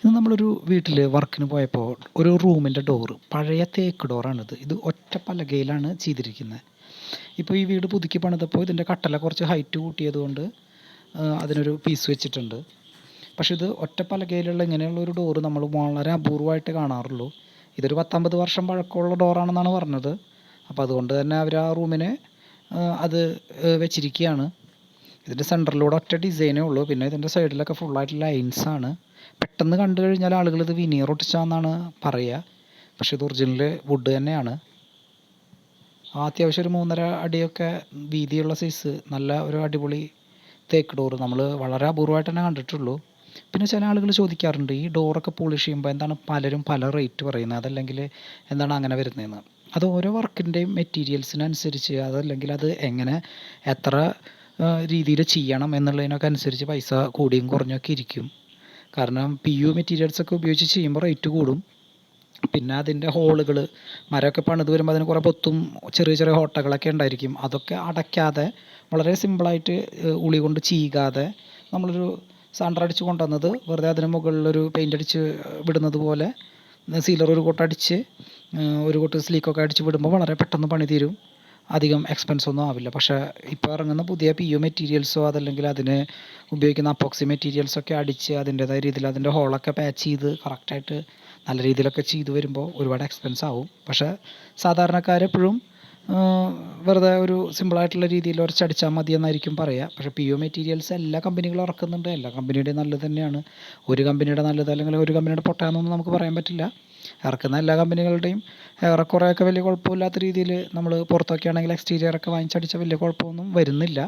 ഇത് നമ്മളൊരു വീട്ടിൽ വർക്കിന് പോയപ്പോൾ ഒരു റൂമിന്റെ ഡോറ് പഴയ തേക്ക് ഡോറാണിത് ഇത് ഒറ്റ പലകയിലാണ് ചെയ്തിരിക്കുന്നത്. ഇപ്പോൾ ഈ വീട് പുതുക്കി പണിതപ്പോൾ ഇതിന്റെ കട്ടല കുറച്ച് ഹൈറ്റ് കൂട്ടിയതുകൊണ്ട് അതിനൊരു പീസ് വെച്ചിട്ടുണ്ട്. പക്ഷേ ഇത് ഒറ്റ പലകയിലുള്ള ഇങ്ങനെയുള്ള ഒരു ഡോറ് നമ്മൾ വളരെ അപൂർവമായിട്ട് കാണാറുള്ളൂ. ഇതൊരു പത്തമ്പത് വർഷം പഴക്കമുള്ള ഡോറാണെന്നാണ് പറഞ്ഞത്. അപ്പോൾ അതുകൊണ്ട് തന്നെ അവർ ആ റൂമിനെ അത് വെച്ചിരിക്കുകയാണ്. ഇതിന്റെ സെന്ററിലൂടെ ഒറ്റ ഡിസൈനേ ഉള്ളൂ. പിന്നെ ഇതിന്റെ സൈഡിലൊക്കെ ഫുള്ളായിട്ട് ലൈൻസാണ് പെട്ടെന്ന് കണ്ടു കഴിഞ്ഞാൽ ആളുകൾ ഇത് വിനീർ ഒട്ടിച്ചാന്നാണ് പറയുക. പക്ഷേ ഇത് ഒറിജിനൽ വുഡ് തന്നെയാണ്. അത്യാവശ്യം ഒരു മൂന്നര അടിയൊക്കെ വീതിയുള്ള സൈസ് നല്ല ഒരു അടിപൊളി തേക്ക് ഡോറ് നമ്മൾ വളരെ അപൂർവമായിട്ട് തന്നെ കണ്ടിട്ടുള്ളൂ. പിന്നെ ചില ആളുകൾ ചോദിക്കാറുണ്ട് ഈ ഡോറൊക്കെ പോളിഷ് ചെയ്യുമ്പോൾ എന്താണ് പലരും പല റേറ്റ് പറയുന്നത്? അതല്ലെങ്കിൽ എന്താണ് അങ്ങനെ വരുന്നതെന്ന് അത് ഓരോ വർക്കിന്റെയും മെറ്റീരിയൽസിനനുസരിച്ച് അതല്ലെങ്കിൽ അത് എങ്ങനെ എത്ര രീതിയിൽ ചെയ്യണം എന്നുള്ളതിനൊക്കെ അനുസരിച്ച് പൈസ കൂടിയും കുറഞ്ഞൊക്കെ ഇരിക്കും. കാരണം പി യു മെറ്റീരിയൽസ് ഒക്കെ ഉപയോഗിച്ച് ചെയ്യുമ്പോൾ റേറ്റ് കൂടും. പിന്നെ അതിന്റെ ഹോളുകൾ മരമൊക്കെ പണിത് വരുമ്പോൾ അതിന് കുറേ പൊത്തും ചെറിയ ചെറിയ ഹോട്ടകളൊക്കെ ഉണ്ടായിരിക്കും. അതൊക്കെ അടയ്ക്കാതെ വളരെ സിമ്പിളായിട്ട് ഉളി കൊണ്ട് ചീകാതെ നമ്മളൊരു സാൻഡർ അടിച്ച് കൊണ്ടുവന്നത് വെറുതെ അതിന് മുകളിലൊരു പെയിന്റ് അടിച്ച് വിടുന്നത് പോലെ സീലർ ഒരു കോട്ട് അടിച്ച് ഒരു കോട്ട് സ്ലീക്കൊക്കെ അടിച്ച് വിടുമ്പോൾ വളരെ പെട്ടെന്ന് പണി തീരും അധികം എക്സ്പെൻസ് ഒന്നും ആവില്ല. പക്ഷേ ഇപ്പോൾ ഇറങ്ങുന്ന പുതിയ പി യു മെറ്റീരിയൽസോ അതല്ലെങ്കിൽ അതിന് ഉപയോഗിക്കുന്ന അപ്പോക്സി മെറ്റീരിയൽസൊക്കെ അടിച്ച് അതിന്റേതായ രീതിയിൽ അതിന്റെ ഹോളൊക്കെ പാച്ച് ചെയ്ത് കറക്റ്റായിട്ട് നല്ല രീതിയിലൊക്കെ ചെയ്തു വരുമ്പോൾ ഒരുപാട് എക്സ്പെൻസ് ആവും. പക്ഷേ സാധാരണക്കാരെപ്പോഴും വെറുതെ ഒരു സിമ്പിളായിട്ടുള്ള രീതിയിൽ ഉരച്ചടിച്ചാൽ മതി എന്നായിരിക്കും പറയുക പക്ഷേ പി ഒ മെറ്റീരിയൽസ് എല്ലാ കമ്പനികളും ഇറക്കുന്നുണ്ട്. എല്ലാ കമ്പനിയുടെയും നല്ലത് തന്നെയാണ്. ഒരു കമ്പനിയുടെ നല്ലത് അല്ലെങ്കിൽ ഒരു കമ്പനിയുടെ പൊട്ടാന്നൊന്നും നമുക്ക് പറയാൻ പറ്റില്ല. ഇറക്കുന്ന എല്ലാ കമ്പനികളുടെയും ഏറെക്കുറെയൊക്കെ വലിയ കുഴപ്പമില്ലാത്ത രീതിയിൽ നമ്മൾ പുറത്തൊക്കെ ആണെങ്കിൽ എക്സ്റ്റീരിയർ ഒക്കെ വാങ്ങിച്ചടിച്ചാൽ വലിയ കുഴപ്പമൊന്നും വരുന്നില്ല.